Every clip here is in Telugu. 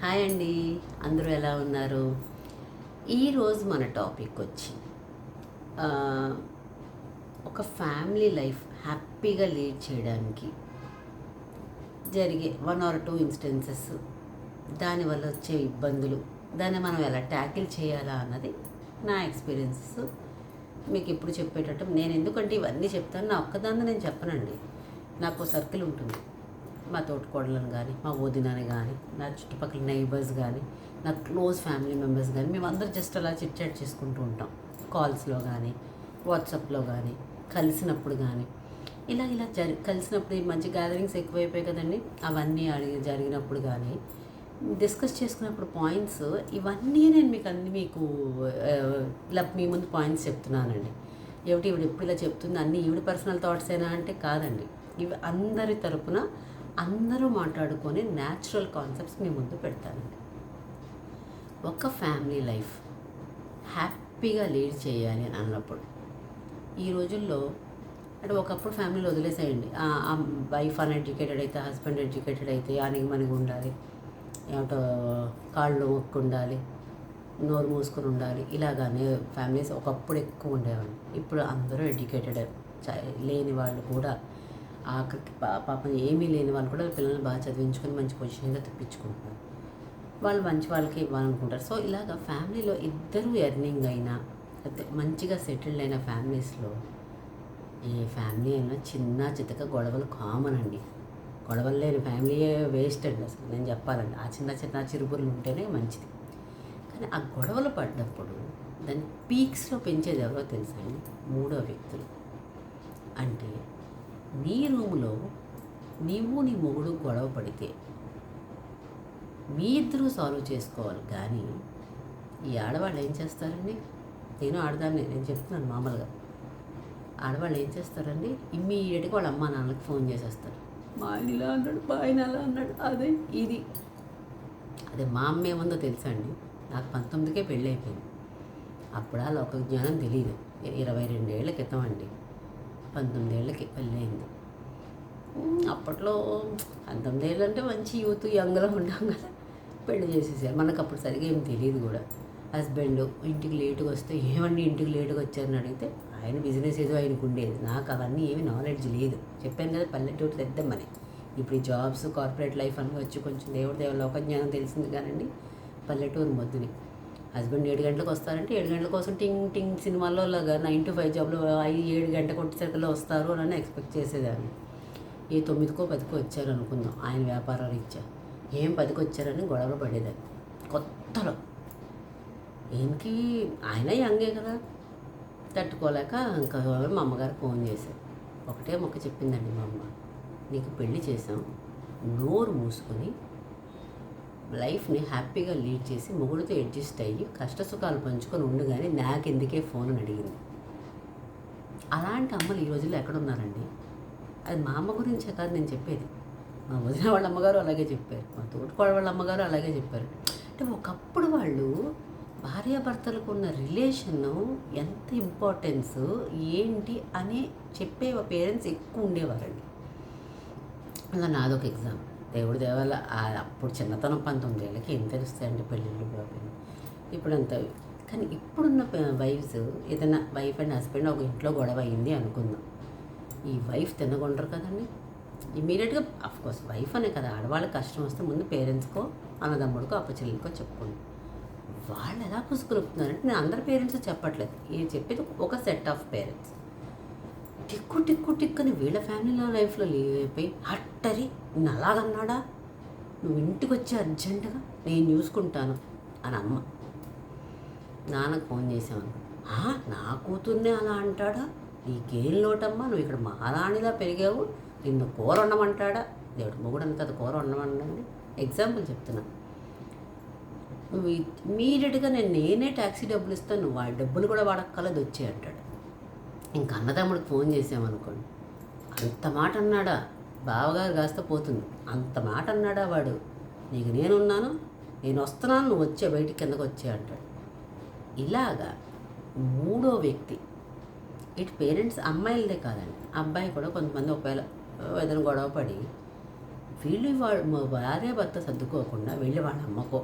హాయ్ అండి. అందరూ ఎలా ఉన్నారు? ఈరోజు మన టాపిక్ వచ్చి ఒక ఫ్యామిలీ లైఫ్ హ్యాపీగా లీడ్ చేయడానికి జరిగే వన్ ఆర్ టూ ఇన్స్టెన్సెస్ దానివల్ల వచ్చే ఇబ్బందులు దాన్ని మనం ఎలా ట్యాకిల్ చేయాలా అన్నది నా ఎక్స్పీరియన్సెస్ మీకు ఇప్పుడు చెప్పేటట్టు నేను ఎందుకంటే ఇవన్నీ చెప్తాను నా ఒక్కదాన్ని నేను చెప్పనండి. నాకు సర్కిల్ ఉంటుంది. మా తోటికోడలను కానీ మా వదినని కానీ నా చుట్టుపక్కల నైబర్స్ కానీ నా క్లోజ్ ఫ్యామిలీ మెంబర్స్ కానీ మేమందరం జస్ట్ అలా చిట్ చాట్ చేసుకుంటూ ఉంటాం. కాల్స్లో కానీ వాట్సాప్లో కానీ కలిసినప్పుడు కానీ ఇలా ఇలా జరి కలిసినప్పుడు ఈ మంచి గ్యాదరింగ్స్ ఎక్కువైపోయాయి కదండి. అవన్నీ అడిగి జరిగినప్పుడు కానీ డిస్కస్ చేసుకున్నప్పుడు పాయింట్స్ ఇవన్నీ నేను మీకు అన్ని మీకు ఇలా మీ ముందు పాయింట్స్ చెప్తున్నానండి. ఏమిటి ఇవి ఎప్పుడు ఇలా చెప్తుంది? అన్నీ ఈవిడ పర్సనల్ థాట్సేనా అంటే కాదండి. ఇవి అందరి తరపున అందరూ మాట్లాడుకొని న్యాచురల్ కాన్సెప్ట్స్ మీ ముందు పెడతానండి. ఒక ఫ్యామిలీ లైఫ్ హ్యాపీగా లీడ్ చేయాలి అని అన్నప్పుడు ఈ రోజుల్లో అంటే ఒకప్పుడు ఫ్యామిలీలో వదిలేసేయండి. ఆ వైఫ్ అన్ఎడ్యుకేటెడ్ అయితే హస్బెండ్ ఎడ్యుకేటెడ్ అయితే ఆనికి మనకి ఉండాలి. ఏమిటో కాళ్ళు మొక్కు ఉండాలి నోరు మూసుకొని ఉండాలి. ఇలాగానే ఫ్యామిలీస్ ఒకప్పుడు ఎక్కువ ఉండేవాళ్ళు. ఇప్పుడు అందరూ ఎడ్యుకేటెడ్ లేని వాళ్ళు కూడా ఆఖరికి పా- పాపం ఏమీ లేని వాళ్ళు కూడా పిల్లల్ని బాగా చదివించుకొని మంచి పొజిషన్గా తెప్పించుకుంటున్నారు. వాళ్ళు మంచి వాళ్ళకి ఇవ్వాలనుకుంటారు. సో ఇలాగ ఫ్యామిలీలో ఇద్దరు ఎర్నింగ్ అయినా మంచిగా సెటిల్డ్ అయిన ఫ్యామిలీస్లో ఏ ఫ్యామిలీ అయినా చిన్న చితక గొడవలు కామన్ అండి. గొడవలు లేని ఫ్యామిలీయే వేస్ట్ అండి అసలు. నేను చెప్పాలండి ఆ చిన్న చిన్న చిరుపురులు ఉంటేనే మంచిది. కానీ ఆ గొడవలు పడ్డప్పుడు దాన్ని పీక్స్లో పెంచేది ఎవరో తెలుసా అండి? మూడో వ్యక్తులు. అంటే నీ రూములో నీవు నీ మొగుడు గొడవ పడితే మీ ఇద్దరూ సాల్వ్ చేసుకోవాలి. కానీ ఈ ఆడవాళ్ళు ఏం చేస్తారండి? నేను ఆడదాన్ని నేను చెప్తున్నాను మామూలుగా. ఆడవాళ్ళు ఏం చేస్తారండి? ఇమ్మీడియట్గా వాళ్ళ అమ్మ నాన్నకి ఫోన్ చేసేస్తారు. మా ఆయన ఇలా అన్నాడు మా ఆయన అలా అన్నాడు అదే ఇది. అదే మా అమ్మ ఏముందో తెలుసా అండి? నాకు పంతొమ్మిదికే పెళ్ళి అయిపోయింది అప్పుడు ఆ లోక జ్ఞానం తెలియదు ఇరవై రెండేళ్ళ క్రితం అండి. పంతొమ్మిదేళ్ళకి పెళ్ళి అయింది అప్పట్లో పంతొమ్మిది ఏళ్ళు అంటే మంచి యూత్ యంగ్లో ఉంటాం కదా. పెళ్ళి చేసేసారు. మనకు అప్పుడు సరిగా ఏం తెలియదు కూడా. హస్బెండ్ ఇంటికి లేటుగా వస్తే ఏమండి ఇంటికి లేటుగా వచ్చారని అడిగితే ఆయన బిజినెస్ ఏదో ఆయనకు ఉండేది. నాకు అవన్నీ ఏమి నాలెడ్జ్ లేదు. చెప్పాను కదా పల్లెటూరు తెద్దామని. ఇప్పుడు జాబ్స్ కార్పొరేట్ లైఫ్ అని వచ్చి కొంచెం దేవుడి దేవుడు లోకజ్ఞానం తెలిసింది కానండి. పల్లెటూరు మొద్దుని. హస్బెండ్ ఏడు గంటలకు వస్తారంటే ఏడు గంటల కోసం టింగ్ టింగ్ సినిమాల్లో లాగా నైన్ టు ఫైవ్ జాబ్లో అవి ఏడు గంట కొట్టేసరికల్లో వస్తారు అని ఎక్స్పెక్ట్ చేసేదాన్ని. ఏ తొమ్మిదికో పదికో వచ్చారు అనుకుందాం ఆయన వ్యాపారాలు ఇచ్చా. ఏం పదికి వచ్చారని గొడవలు పడేదాన్ని. కొత్తలో. ఏంటి ఆయన యంగే కదా. తట్టుకోలేక ఇంకా మా అమ్మగారు ఫోన్ చేశారు. ఒకటే మొక్క చెప్పిందండి మా అమ్మ. నీకు పెళ్ళి చేసాం నోరు మూసుకొని లైఫ్ని హ్యాపీగా లీడ్ చేసి మొగుడితో అడ్జస్ట్ అయ్యి కష్టసుఖాలు పంచుకొని ఉండగానే నాకెందుకే ఫోన్ అని అడిగింది. అలాంటి అమ్మలు ఈ రోజుల్లో ఎక్కడున్నారండి? అది మా అమ్మ గురించే కాదు నేను చెప్పేది. మా వదిన వాళ్ళ అమ్మగారు అలాగే చెప్పారు. మా తోటికోడ వాళ్ళ అమ్మగారు అలాగే చెప్పారు. అంటే ఒకప్పుడు వాళ్ళు భార్యాభర్తలకు ఉన్న రిలేషన్ ఎంత ఇంపార్టెన్స్ ఏంటి అని చెప్పే పేరెంట్స్ ఎక్కువ ఉండేవారండి. అలా నాదొక ఎగ్జామ్ దేవుడి దేవాల అప్పుడు చిన్నతనం పంతొమ్మిది ఏళ్ళకి ఏం తెలుస్తాయండి పెళ్ళిళ్ళు బాబు ఇప్పుడు అంత కానీ ఇప్పుడున్న వైఫ్స్ ఏదైనా వైఫ్ అండ్ హస్బెండ్ ఒక ఇంట్లో గొడవ అయింది అనుకుందాం. ఈ వైఫ్ తినగొండరు కదండి. ఇమీడియట్గా అఫ్కోర్స్ వైఫ్ అనే కదా ఆడవాళ్ళకి కష్టం వస్తే ముందు పేరెంట్స్కో అన్నదమ్ముడికో అప్పచెల్లికో చెప్పుకోండి. వాళ్ళు ఎలా పుసుకులుపుతున్నారంటే నేను అందరి పేరెంట్స్ చెప్పట్లేదు. ఇది చెప్పేది ఒక సెట్ ఆఫ్ పేరెంట్స్ టిక్కు టిక్కు టిక్కని వీళ్ళ ఫ్యామిలీలో లైఫ్లో లేపోయి అట్టరి నిన్ను అలాగన్నాడా నువ్వు ఇంటికి వచ్చి అర్జెంటుగా నేను చూసుకుంటాను అని అమ్మ. నాన్నకు ఫోన్ చేసాను "ఆ, నా కూతుర్నే అలా అంటాడా? నీకేం లోటమ్మా నువ్వు ఇక్కడ మహారాణిలా పెరిగావు నిన్ను కూర ఉండమంటాడా దేవుడు మొగుడని కదా కూర ఉండమండి ఎగ్జాంపుల్ చెప్తున్నా. నువ్వు ఇమీడియట్గా నేను నేనే ట్యాక్సీ డబ్బులు ఇస్తాను వాడి డబ్బులు కూడా వాడక్కలేదు వచ్చే అంటాడు. ఇంక అన్నదమ్ముడికి ఫోన్ చేసామనుకోండి అంత మాట అన్నాడా? బావగారు కాస్త పోతుంది. అంత మాట అన్నాడా వాడు? నీకు నేనున్నాను నేను వస్తున్నాను నువ్వు వచ్చే బయటికి కిందకు వచ్చే అంటాడు. ఇలాగా మూడో వ్యక్తి ఇటు పేరెంట్స్ అమ్మాయిలదే కాదండి అబ్బాయి కూడా కొంతమంది ఒకవేళ ఏదైనా గొడవ పడి వీళ్ళు వాడు మా భార్య భర్త సర్దుకోకుండా వెళ్ళి వాళ్ళ అమ్మకో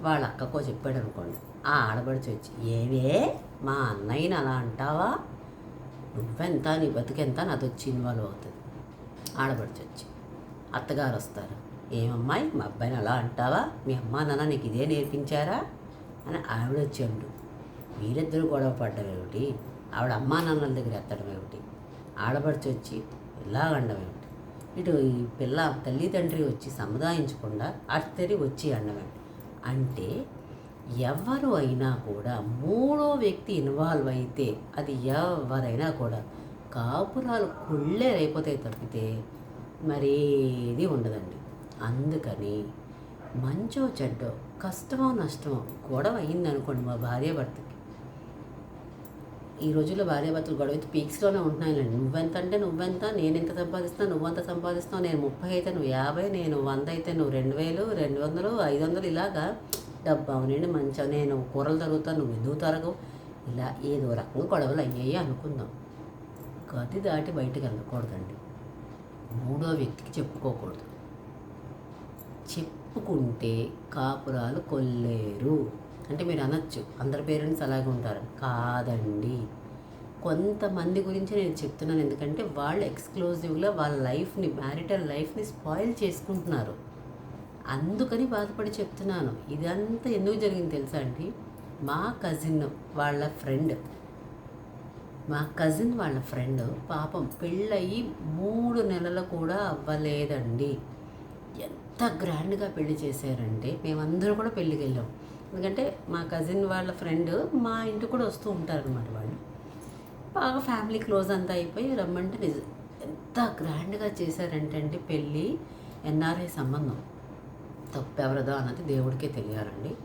వాళ్ళ అక్కకో చెప్పాడు అనుకోండి ఆ ఆడబడిచి వచ్చి ఏవే మా అన్నయ్యని అలా అంటావా? నువ్వెంత నీ బతికెంత నాది వచ్చి ఇన్వాల్వ్ అవుతుంది. ఆడబడిచి వచ్చి అత్తగారు వస్తారు. ఏమమ్మాయి మా అబ్బాయిని అలా అంటావా? మీ అమ్మా నాన్న నీకు ఇదే నేర్పించారా? అని ఆవిడ వచ్చి అండు వీరిద్దరూ గొడవ పడ్డం ఏమిటి? ఆవిడ అమ్మా నాన్నల దగ్గర ఎత్తడం ఏమిటి? ఆడబడిచి వచ్చి ఇలా అండం ఏమిటి? ఇటు ఈ పిల్ల తల్లిదండ్రి వచ్చి సముదాయించకుండా అత్తరి వచ్చి అండమేమిటి అంటే ఎవరు అయినా కూడా మూడో వ్యక్తి ఇన్వాల్వ్ అయితే అది ఎవరైనా కూడా కాపురాలు కుళ్ళేరైపోతాయి తప్పితే మరేది ఉండదండి. అందుకని మంచో చెడ్డో కష్టమో నష్టమో గొడవ అయింది అనుకోండి మా భార్య భర్తకి. ఈ రోజుల్లో భార్యాభర్తలు గొడవ అయితే పీక్స్లోనే ఉంటున్నాయిలేండి. నువ్వెంత అంటే నువ్వెంత నేను ఎంత సంపాదిస్తాను నువ్వంత సంపాదిస్తావు నేను ముప్పై అయితే నువ్వు యాభై నేను వంద అయితే నువ్వు రెండు వేలు రెండు వందలు ఐదు వందలు ఇలాగా డబ్బు అవునండి మంచిగా నేను కూరలు తరుగుతాను నువ్వు ఎందుకు తరగవు? ఇలా ఏదో రకంగా గొడవలు అయ్యాయి అనుకుందాం. గది దాటి బయటకు వెళ్ళకూడదండి. మూడో వ్యక్తికి చెప్పుకోకూడదు. చెప్పుకుంటే కాపురాలు కొల్లేరు. అంటే మీరు అనొచ్చు అందరి పేరెంట్స్ అలాగే ఉంటారు. కాదండి. కొంతమంది గురించి నేను చెప్తున్నాను ఎందుకంటే వాళ్ళు ఎక్స్క్లూజివ్గా వాళ్ళ లైఫ్ని మ్యారిటల్ లైఫ్ని స్పాయిల్ చేసుకుంటున్నారు. అందుకని బాధపడి చెప్తున్నాను. ఇదంతా ఎందుకు జరిగింది తెలుసా అండి? మా కజిన్ వాళ్ళ ఫ్రెండ్ మా కజిన్ వాళ్ళ ఫ్రెండ్ పాపం పెళ్ళయి మూడు నెలలు కూడా అవ్వలేదండి. ఎంత గ్రాండ్గా పెళ్ళి చేశారంటే మేమందరూ కూడా పెళ్ళికి వెళ్ళాం. ఎందుకంటే మా కజిన్ వాళ్ళ ఫ్రెండ్ మా ఇంటికి కూడా వస్తూ ఉంటారనమాట వాళ్ళు. బాగా ఫ్యామిలీ క్లోజ్ అంతా అయిపోయి రమ్మంటే నిజం ఎంత గ్రాండ్గా చేశారంటే అండి పెళ్ళి ఎన్ఆర్ఐ సంబంధం. తప్పు ఎవరిదో అన్నది దేవుడికే తెలియాలండి.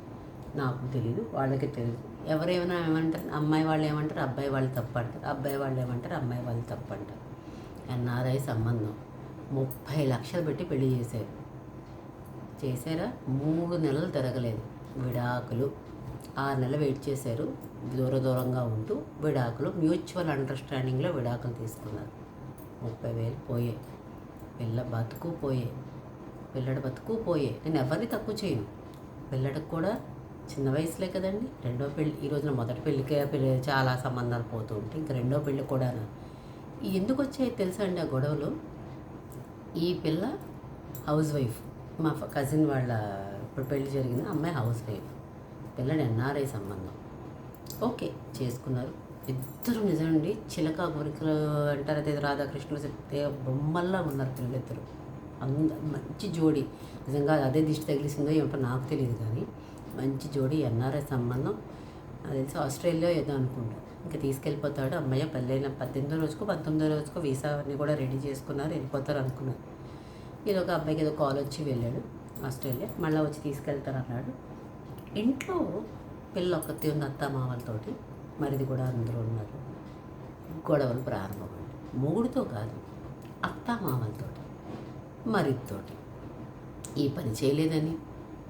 నాకు తెలియదు వాళ్ళకి తెలియదు ఎవరేమైనా ఏమంటారు అమ్మాయి వాళ్ళు ఏమంటారు అబ్బాయి వాళ్ళు తప్పు అంటారు అబ్బాయి వాళ్ళు ఏమంటారు అమ్మాయి వాళ్ళు తప్పు అంటారు ఎన్ఆర్ఐ సంబంధం. ముప్పై లక్షలు పెట్టి పెళ్ళి చేశారు. చేశారా? మూడు నెలలు తిరగలేదు. విడాకులు. ఆరు నెలలు వెయిట్ చేశారు. దూర దూరంగా ఉంటూ విడాకులు మ్యూచువల్ అండర్స్టాండింగ్లో విడాకులు తీసుకున్నారు. ముప్పై వేలు పోయే పిల్ల బతుకు పోయే పిల్లడు బతుకు పోయే. నేను ఎవరిని తక్కువ చేయను. పిల్లడికి కూడా చిన్న వయసులే కదండి. రెండో పెళ్ళి ఈ రోజున మొదటి పెళ్ళికే పెళ్ళి చాలా సంబంధాలు పోతూ ఉంటే ఇంకా రెండో పెళ్ళి కూడా ఎందుకు వచ్చాయి తెలుసా అండి ఆ గొడవలు? ఈ పిల్ల హౌస్ వైఫ్. మా కజిన్ వాళ్ళ ఇప్పుడు పెళ్ళి జరిగింది అమ్మాయి హౌస్ వైఫ్. పిల్లడు ఎన్ఆర్ఐ సంబంధం. ఓకే చేసుకున్నారు. ఇద్దరు నిజమండి. చిలక గురికలు అంటారు అదే రాధాకృష్ణులు చెప్తే బొమ్మల్లా ఉన్నారు పిల్లలిద్దరు. అంద మంచి జోడి. నిజంగా అదే దిష్టి తగిలిసిందో ఏమిటో నాకు తెలియదు కానీ మంచి జోడి ఎన్ఆర్ఐ సంబంధం. అది తెలిసి ఆస్ట్రేలియా ఏదో అనుకుంటా. ఇంకా తీసుకెళ్ళిపోతాడు అమ్మాయి పెళ్ళైన పద్దెనిమిదో రోజుకో పంతొమ్మిదో రోజుకో వీసా అన్నీ కూడా రెడీ చేసుకున్నారు వెళ్ళిపోతారు అనుకున్నారు. ఇది ఒక అబ్బాయికి ఏదో కాల్ వచ్చి వెళ్ళాడు ఆస్ట్రేలియా. మళ్ళీ వచ్చి తీసుకెళ్తారు అన్నాడు. ఇంట్లో పిల్ల ఒకటి ఉంది అత్త మామలతోటి మరిది కూడా అందరూ ఉన్నారు. గొడవలు ప్రారంభమండి మూడుతో కాదు అత్త మామలతో మరిదితోటి ఈ పని చేయలేదని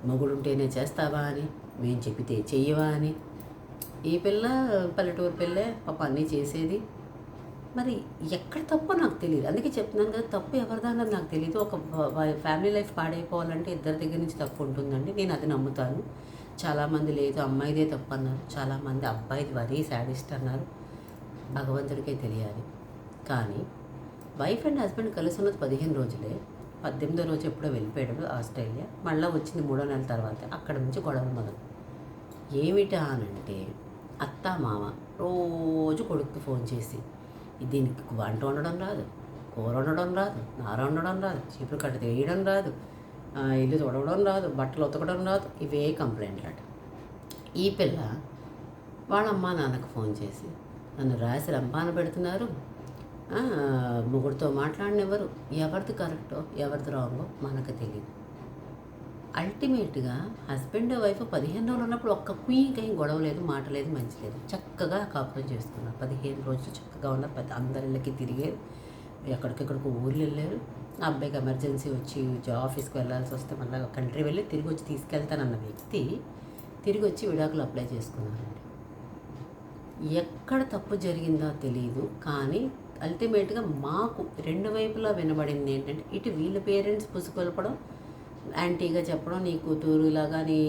మొగుడుంటేనే చేస్తావా అని మేము చెప్తే చెయ్యవా అని. ఈ పిల్ల పల్లెటూరు పిల్లే పాప అన్నీ చేసేది. మరి ఎక్కడ తప్పో నాకు తెలియదు అందుకే చెప్తున్నాను కదా తప్పు ఎవరిదన్నది నాకు తెలియదు ఒక ఫ్యామిలీ లైఫ్ పాడైపోవాలంటే ఇద్దరి దగ్గర నుంచి తప్పు ఉంటుందండి. నేను అది నమ్ముతాను. చాలామంది లేదు అమ్మాయిదే తప్పు అన్నారు. చాలామంది అబ్బాయిది వరీ శాడిస్ట్ అన్నారు. భగవంతుడికే తెలియాలి. కానీ వైఫ్ అండ్ హస్బెండ్ కలిసి ఉన్నది పదిహేను రోజులే. పద్దెనిమిదో రోజు ఎప్పుడో వెళ్ళిపోయాడు ఆస్ట్రేలియా. మళ్ళీ వచ్చింది మూడో నెలల తర్వాత. అక్కడ నుంచి గొడవలు మొదలు. ఏమిటా అనంటే అత్త మామ రోజు కొడుకు ఫోన్ చేసి దీనికి వంట వండడం రాదు కూర వండడం రాదు నార వండడం రాదు చీపురు కట్ట తీయడం రాదు ఇల్లు తొడవడం రాదు బట్టలు ఉతకడం రాదు ఇవే కంప్లైంట్లు అట. ఈ పిల్ల వాళ్ళ అమ్మా నాన్నకు ఫోన్ చేసి నన్ను రాసి రంపాన పెడుతున్నారు ఆ, ముగ్గురితో మాట్లాడినెవరు? ఎవరిది కరెక్టో ఎవరిది రాంగో మనకు తెలియదు అల్టిమేట్గా హస్బెండ్ వైఫ్ పదిహేను రోజులు ఉన్నప్పుడు ఒక్క కుయ్యకై గొడవ లేదు మాట లేదు మంచి లేదు. చక్కగా కాపురం చేసుకున్నారు. పదిహేను రోజులు చక్కగా ఉన్నారు పెద్ద అందరిళ్ళకి తిరిగారు ఎక్కడికెక్కడికి ఊర్లు వెళ్ళారు. అబ్బాయికి ఎమర్జెన్సీ వచ్చి జా- ఆఫీస్కి వెళ్ళాల్సి వస్తే మళ్ళీ కంట్రీ వెళ్ళి తిరిగి వచ్చి తీసుకెళ్తానన్న వ్యక్తి తిరిగి వచ్చి విడాకులు అప్లై చేసుకున్నారండి. ఎక్కడ తప్పు జరిగిందో తెలియదు కానీ అల్టిమేట్గా మాకు రెండు వైపులా వినబడింది ఏంటంటే ఇటు వీళ్ళ పేరెంట్స్ పుసుకొల్పడం యాంటీగా చెప్పడం నీ కూతురు ఇలాగా నీ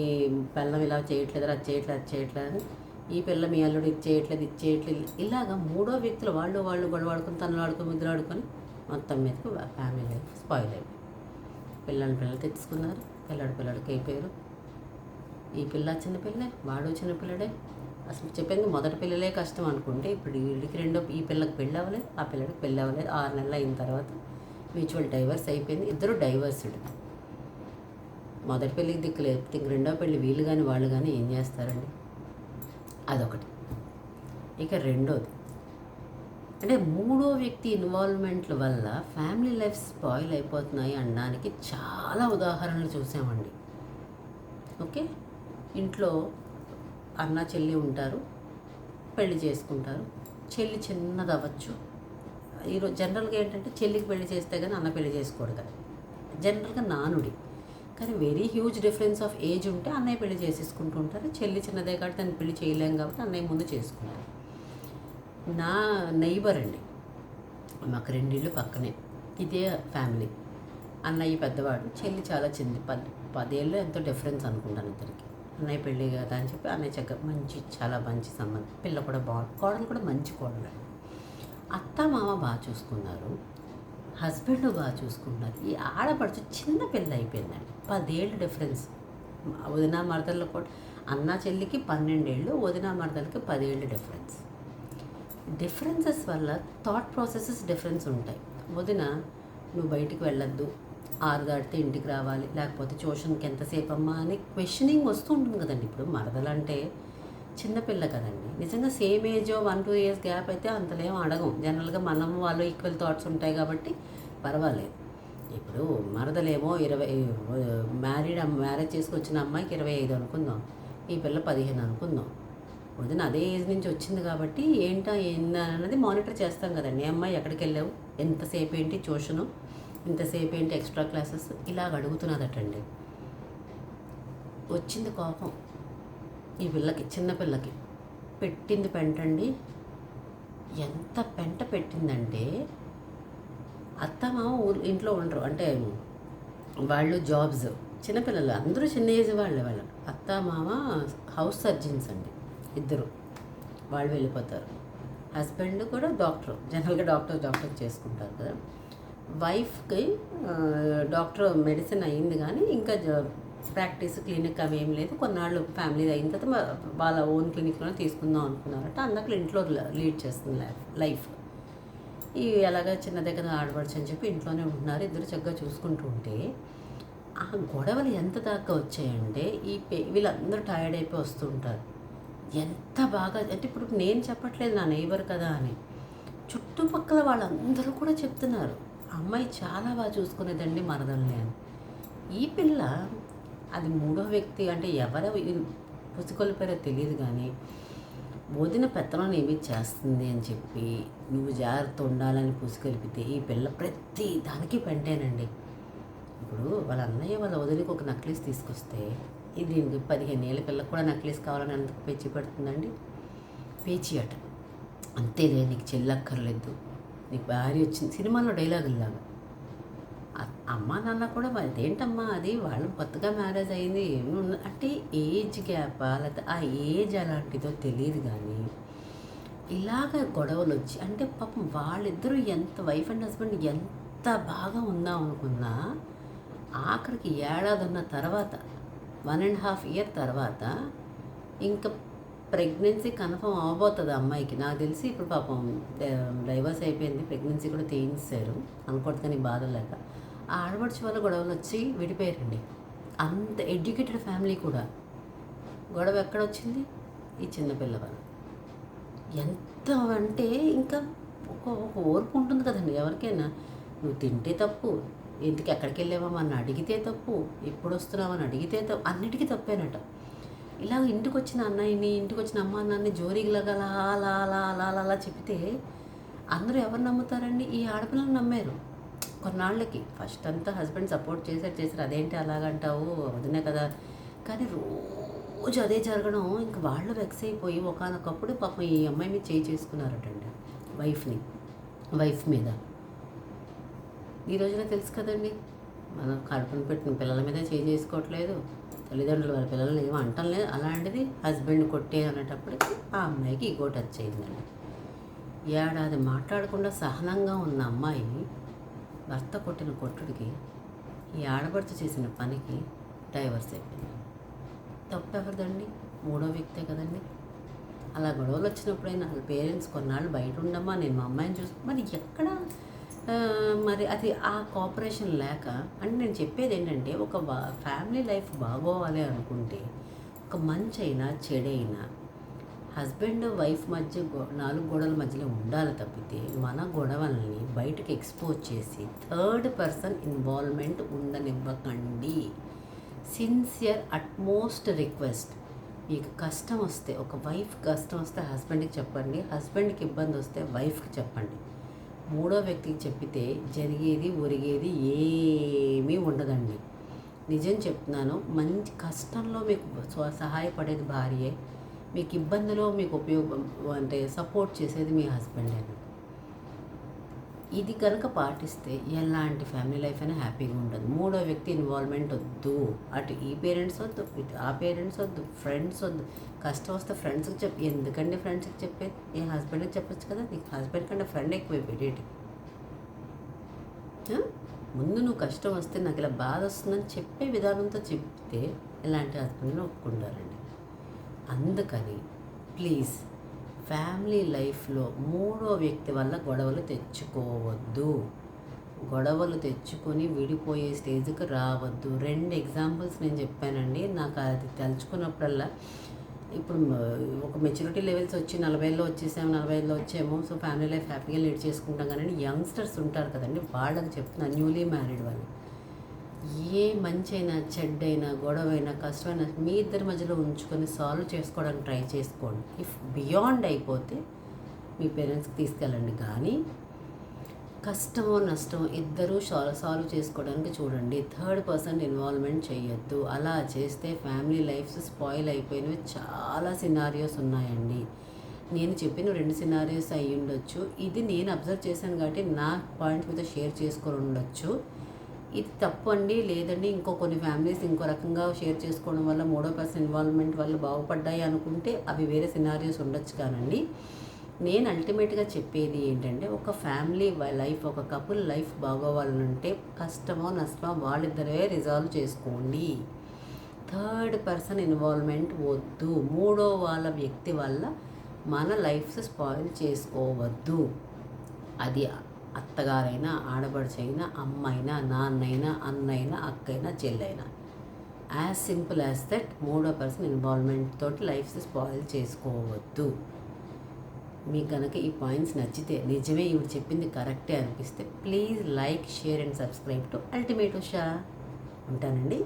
పిల్లం ఇలా చేయట్లేదు అది చేయట్లేదు అది చేయట్లేదు ఈ పిల్ల మీ అల్లుడు ఇది చేయట్లేదు ఇది చేయట్లేదు ఇలాగ మూడో వ్యక్తులు వాళ్ళు వాళ్ళు గొడవాడుకొని తనలు ఆడుకొని ముద్దులు ఆడుకొని మొత్తం మీదకి ఫ్యామిలీ లైఫ్ స్పాయిల్ అయిపోయింది పిల్లని పిల్లలు తెచ్చుకున్నారు పిల్లడు పిల్లడికి అయిపోయారు. ఈ పిల్ల చిన్నపిల్లే వాడు చిన్నపిల్లడే అసలు చెప్పింది మొదటి పిల్లలే కష్టం అనుకుంటే ఇప్పుడు వీడికి రెండో ఈ పిల్లకి పెళ్ళి అవ్వలేదు ఆ పిల్లడికి పెళ్ళి అవ్వలేదు ఆరు నెలలు అయిన తర్వాత మ్యూచువల్ డైవర్స్ అయిపోయింది ఇద్దరు డైవర్స్డ్. మొదటి పెళ్ళికి దిక్కులేదు ఇంక రెండో పెళ్ళి వీళ్ళు కానీ వాళ్ళు కానీ ఏం చేస్తారండి? అదొకటి. ఇక రెండోది అంటే మూడో వ్యక్తి ఇన్వాల్వ్మెంట్ల వల్ల ఫ్యామిలీ లైఫ్ స్పాయిల్ అయిపోతున్నాయి అనడానికి చాలా ఉదాహరణలు చూసామండి. ఓకే? ఇంట్లో అన్న చెల్లి ఉంటారు పెళ్ళి చేసుకుంటారు. చెల్లి చిన్నది అవ్వచ్చు ఈరోజు జనరల్గా ఏంటంటే చెల్లికి పెళ్ళి చేస్తే కానీ అన్న పెళ్ళి చేసుకోడు కదా. జనరల్గా నానుడి. కానీ very huge difference of age ఉంటే అన్నయ్య పెళ్ళి చేసేసుకుంటూ ఉంటారు. చెల్లి చిన్నదే కాబట్టి తను పెళ్ళి చేయలేం కాబట్టి అన్నయ్య ముందు చేసుకుంటారు. నా నైబర్ అండి. మాకు రెండిళ్ళు పక్కనే. ఇదే ఫ్యామిలీ అన్నయ్య పెద్దవాడు. చెల్లి చాలా చిన్నది పది పదేళ్ళు ఎంతో డిఫరెన్స్ అనుకుంటాను ఇద్దరికి. అన్నయ్య పెళ్ళి కదా అని చెప్పి అన్నయ్య చక్క మంచి చాలా మంచి సంబంధం. పిల్ల కూడా బాగుంది. కోడలు కూడా మంచి కోడలు. అత్త మామ బాగా చూసుకున్నారు. హస్బెండ్ బాగా చూసుకున్నారు ఈ ఆడపడుచు చిన్న పిల్ల అయిపోయిందండి. పదేళ్ళు డిఫరెన్స్. వదిన మరదల్లో కూడా అన్న చెల్లికి పన్నెండేళ్ళు వదిన మరదలకి పదేళ్ళు డిఫరెన్స్. డిఫరెన్సెస్ వల్ల థాట్ ప్రాసెసెస్ డిఫరెన్స్ ఉంటాయి. వదిన నువ్వు బయటికి వెళ్ళొద్దు. ఆరు దాటితే ఇంటికి రావాలి. లేకపోతే ట్యూషన్కి ఎంతసేపు అమ్మా అని క్వశ్చనింగ్ వస్తూ ఉంటుంది కదండి. ఇప్పుడు మరదలంటే చిన్నపిల్ల కదండి. నిజంగా same age one two years gap అయితే అంతలేం అడగం. జనరల్గా మనం వాళ్ళు ఈక్వల్ థాట్స్ ఉంటాయి కాబట్టి పర్వాలేదు. ఇప్పుడు మరదలేమో ఇరవై మ్యారీడ్ మ్యారేజ్ చేసుకొచ్చిన అమ్మాయికి ఇరవై ఐదు అనుకుందాం. ఈ పిల్ల పదిహేను అనుకుందాం. వదిన అదే ఏజ్ నుంచి వచ్చింది కాబట్టి ఏంటా ఏందా అన్నది మానిటర్ చేస్తాం కదండి. అమ్మాయి ఎక్కడికి వెళ్ళావు ఎంతసేపు ఏంటి ట్యూషను? ఇంతసేపు ఏంటి ఎక్స్ట్రా క్లాసెస్? ఇలాగ అడుగుతున్నదటండి. వచ్చింది కోపం. ఈ పిల్లకి చిన్న పిల్లకి. పెట్టింది పెంటండి. ఎంత పెంట పెట్టిందంటే అత్త మామ ఇంట్లో ఉండరు. అంటే వాళ్ళు జాబ్స్. చిన్నపిల్లలు అందరూ చిన్న ఏజ్ వాళ్ళే వాళ్ళు. అత్త మామ హౌస్ సర్జన్స్ అండి. ఇద్దరు. వాళ్ళు వెళ్ళిపోతారు. హస్బెండ్ కూడా డాక్టర్. జనరల్గా డాక్టర్ డాక్టర్ చేసుకుంటారు కదా. వైఫ్కి డాక్టర్ మెడిసిన్ అయింది కానీ ఇంకా ప్రాక్టీస్ క్లినిక్ అవి ఏం లేదు. కొన్నాళ్ళు ఫ్యామిలీ అయిన తర్వాత వాళ్ళ ఓన్ క్లినిక్లోనే తీసుకుందాం అనుకున్నారట. అందుకు ఇంట్లో లీడ్ చేస్తుంది లైఫ్ లైఫ్. ఈ ఎలాగ చిన్న దగ్గర ఆడపడచ్చు అని చెప్పి ఇంట్లోనే ఉంటున్నారు. ఇద్దరు చక్కగా చూసుకుంటూ ఉంటే ఆ గొడవలు ఎంత దాకా వచ్చాయంటే ఈ పే- వీళ్ళందరూ టైర్డ్ అయిపోయి వస్తుంటారు ఎంత బాగా అంటే ఇప్పుడు నేను చెప్పట్లేదు నా నైబర్ కదా అని. చుట్టుపక్కల వాళ్ళందరూ కూడా చెప్తున్నారు. అమ్మాయి చాలా బాగా చూసుకునేదండి మరదల్ని అని. ఈ పిల్ల అది మూడో వ్యక్తి అంటే ఎవరు పుసుకొలిపారో తెలియదు కానీ వదిన పెత్తనం ఏమి చేస్తుంది అని చెప్పి నువ్వు జాగ్రత్త ఉండాలని పుసుకొలిపితే ఈ పిల్ల ప్రతి దానికి పెంటేనండి. ఇప్పుడు వాళ్ళ అన్నయ్య వాళ్ళ వదిలికి ఒక నక్లెస్ తీసుకొస్తే ఇది దీనికి పదిహేను ఏళ్ళ పిల్లకి కూడా నక్లెస్ కావాలని అంత పేచి పెడుతుందండి? పేచి అట. అంతేలే నీకు చెల్లక్కర్లేదు. నీకు భార్య వచ్చింది. సినిమాలో డైలాగుల్లాగా అమ్మ అమ్మా నాన్న కూడా అదేంటమ్మా అది? వాళ్ళు కొత్తగా మ్యారేజ్ అయింది ఏమి ఉన్న అంటే ఏజ్ గ్యాప్ లేకపోతే ఆ ఏజ్ అలాంటిదో తెలియదు కానీ ఇలాగ గొడవలు వచ్చి అంటే పాపం వాళ్ళిద్దరూ ఎంత వైఫ్ అండ్ హస్బెండ్ ఎంత బాగా ఉందాం అనుకున్నా ఆఖరికి ఏడాది ఉన్న తర్వాత వన్ అండ్ హాఫ్ ఇయర్ తర్వాత ఇంకా ప్రెగ్నెన్సీ కన్ఫర్మ్ అవబోతుంది అమ్మాయికి. నాకు తెలిసి ఇప్పుడు పాపం డైవర్స్ అయిపోయింది ప్రెగ్నెన్సీ కూడా తీయించారు అనుకోవద్దు కానీ బాధ లేక ఆ ఆడపడిచి గొడవలు వచ్చి విడిపోయారండి. అంత ఎడ్యుకేటెడ్ ఫ్యామిలీ కూడా. గొడవ ఎక్కడ వచ్చింది ఈ చిన్నపిల్ల వల్ల. ఎంత అంటే ఇంకా ఒక ఒక ఓర్పు ఉంటుంది కదండి ఎవరికైనా. నువ్వు తింటే తప్పు ఇంటికి ఎక్కడికి వెళ్ళావా అని అడిగితే తప్పు ఎప్పుడు వస్తున్నావని అడిగితే తప్పు అన్నిటికీ తప్పేనట. ఇలా ఇంటికి వచ్చిన అన్నయ్యని ఇంటికి వచ్చిన అమ్మ నాన్నని జోరీలాగా అలా అలా అలా అలా అలా అలా చెప్తే అందరూ ఎవరు నమ్ముతారండి? ఈ ఆడపిల్లలు నమ్మారు. కొన్నాళ్ళకి ఫస్ట్ అంతా హస్బెండ్ సపోర్ట్ చేశారు చేశారు. అదేంటి అలాగంటావు? వదినే కదా. కానీ రోజు అదే జరగడం ఇంక వాళ్ళు వెక్స్ అయిపోయి ఒకనొకప్పుడు పాపం ఈ అమ్మాయి మీద చేయి చేసుకున్నారటండి. వైఫ్ని వైఫ్ మీద. ఈ రోజున తెలుసు కదండి మనం కడుపును పెట్టిన పిల్లల మీద చేయి చేసుకోవట్లేదు. తల్లిదండ్రులు వాళ్ళ పిల్లల్ని ఏమో అంటం లేదు. అలాంటిది హస్బెండ్ కొట్టే అనేటప్పటికి ఆ అమ్మాయికి ఇగో టచ్ అయిందండి ఏడాది మాట్లాడకుండా సహనంగా ఉన్న అమ్మాయి భర్త కొట్టిన కొట్టుడికి ఈ ఆడపడుచు చేసిన పనికి డైవర్స్ అయిపోయింది. తప్పు ఎవరిదండి మూడో వ్యక్తే కదండి. అలా గొడవలు వచ్చినప్పుడైనా వాళ్ళ పేరెంట్స్ కొన్నాళ్ళు బయట ఉండమ్మా నేను మా అమ్మాయిని చూసి మరి ఎక్కడ మరి అది ఆ కోఆపరేషన్ లేక అంటే నేను చెప్పేది ఏంటంటే ఒక ఫ్యామిలీ లైఫ్ బాగోవాలి అనుకుంటే ఒక మంచి అయినా చెడైనా హస్బెండ్ వైఫ్ మధ్య నాలుగు గోడల మధ్యలో ఉండాలి తప్పితే మన గొడవల్ని బయటకు ఎక్స్పోజ్ చేసి థర్డ్ పర్సన్ ఇన్వాల్వ్మెంట్ ఉండనివ్వకండి. సిన్సియర్ అట్మోస్ట్ రిక్వెస్ట్ మీకు కష్టం వస్తే ఒక వైఫ్ కష్టం వస్తే హస్బెండ్కి చెప్పండి. హస్బెండ్కి ఇబ్బంది వస్తే వైఫ్కి చెప్పండి. మూడో వ్యక్తికి చెప్పితే జరిగేది ఒరిగేది ఏమీ ఉండదండి. నిజం చెప్తున్నాను మంచి కష్టంలో మీకు స్వ- సహాయపడేది భార్యే మీకు ఇబ్బందిలో మీకు ఉపయోగం అంటే సపోర్ట్ చేసేది మీ హస్బెండ్ అని ఇది కనుక పాటిస్తే ఎలాంటి ఫ్యామిలీ లైఫ్ అయినా హ్యాపీగా ఉంటుంది మూడో వ్యక్తి ఇన్వాల్వ్మెంట్ వద్దు. అటు ఈ పేరెంట్స్ వద్దు ఇటు ఆ పేరెంట్స్ వద్దు ఫ్రెండ్స్ వద్దు. కష్టం వస్తే ఫ్రెండ్స్కి చెప్పి ఎందుకండి ఫ్రెండ్స్కి చెప్పేది? ఏ హస్బెండ్కి చెప్పొచ్చు కదా? నీకు హస్బెండ్ కంటే ఫ్రెండ్ ఎక్కువ పెట్టేటి. ముందు నువ్వు కష్టం వస్తే నాకు ఇలా బాధ వస్తుందని చెప్పే విధానంతో చెప్తే ఇలాంటి హస్బెండ్ని ఒప్పుకుంటారండి? అందుకని ప్లీజ్ ఫ్యామిలీ లైఫ్లో మూడో వ్యక్తి వల్ల గొడవలు తెచ్చుకోవద్దు. గొడవలు తెచ్చుకొని విడిపోయే స్టేజ్కి రావద్దు. రెండు ఎగ్జాంపుల్స్ నేను చెప్పానండి. నాకు అది తలుచుకున్నప్పుడల్లా ఇప్పుడు ఒక మెచ్యూరిటీ లెవెల్స్ వచ్చి నలభైలో వచ్చేసాము నలభైలో వచ్చేమో. సో ఫ్యామిలీ లైఫ్ హ్యాపీగా లీడ్ చేసుకుంటాం కానీ యంగ్స్టర్స్ ఉంటారు కదండి. వాళ్ళకి చెప్తున్నా న్యూలీ మ్యారీడ్ వాళ్ళు. ఏ మంచైనా చెడ్డైనా గొడవైనా కష్టమైనా మీ ఇద్దరి మధ్యలో ఉంచుకొని సాల్వ్ చేసుకోవడానికి ట్రై చేసుకోండి. ఇఫ్ బియాండ్ అయిపోతే మీ పేరెంట్స్కి తీసుకెళ్ళండి. కానీ కష్టమో నష్టమో ఇద్దరూ సాల్వ్ సాల్వ్ చేసుకోవడానికి చూడండి. థర్డ్ పర్సన్ ఇన్వాల్వ్మెంట్ చేయొద్దు. అలా చేస్తే ఫ్యామిలీ లైఫ్స్ స్పాయిల్ అయిపోయినవి చాలా సినారియోస్ ఉన్నాయండి. నేను చెప్పిన రెండు సినారియోస్ అయ్యి ఉండొచ్చు ఇది నేను అబ్జర్వ్ చేశాను కాబట్టి నా పాయింట్ మీద షేర్ చేసుకొని ఉండొచ్చు. ఇది తప్పు అండి లేదండి. ఇంకో కొన్ని ఫ్యామిలీస్ ఇంకో రకంగా షేర్ చేసుకోవడం వల్ల మూడో పర్సన్ ఇన్వాల్వ్మెంట్ వల్ల బాగుపడ్డాయి అనుకుంటే అవి వేరే సినారియోస్ ఉండొచ్చు కానండి. నేను అల్టిమేట్గా చెప్పేది ఏంటంటే ఒక ఫ్యామిలీ లైఫ్ ఒక కపుల్ లైఫ్ బాగోవాలంటే కష్టమో నష్టమో వాళ్ళిద్దరే రిజాల్వ్ చేసుకోండి. థర్డ్ పర్సన్ ఇన్వాల్వ్మెంట్ వద్దు. మూడో వాళ్ళ వ్యక్తి వల్ల మన లైఫ్స్ స్పాయిల్ చేసుకోవద్దు. అది అత్తగారైనా ఆడపడుచైనా అమ్మైనా నాన్నైనా అన్నైనా అక్కైనా చెల్లైనా. యాజ్ సింపుల్ యాజ్ దట్ మూడో పర్సన్ ఇన్వాల్వ్మెంట్ తోటి లైఫ్ స్పాయిల్ చేసుకోవద్దు. మీకు కనుక ఈ పాయింట్స్ నచ్చితే నిజమే ఇవి చెప్పింది కరెక్టే అనిపిస్తే please like share and subscribe to Ultimate Usha. ఉంటానండి.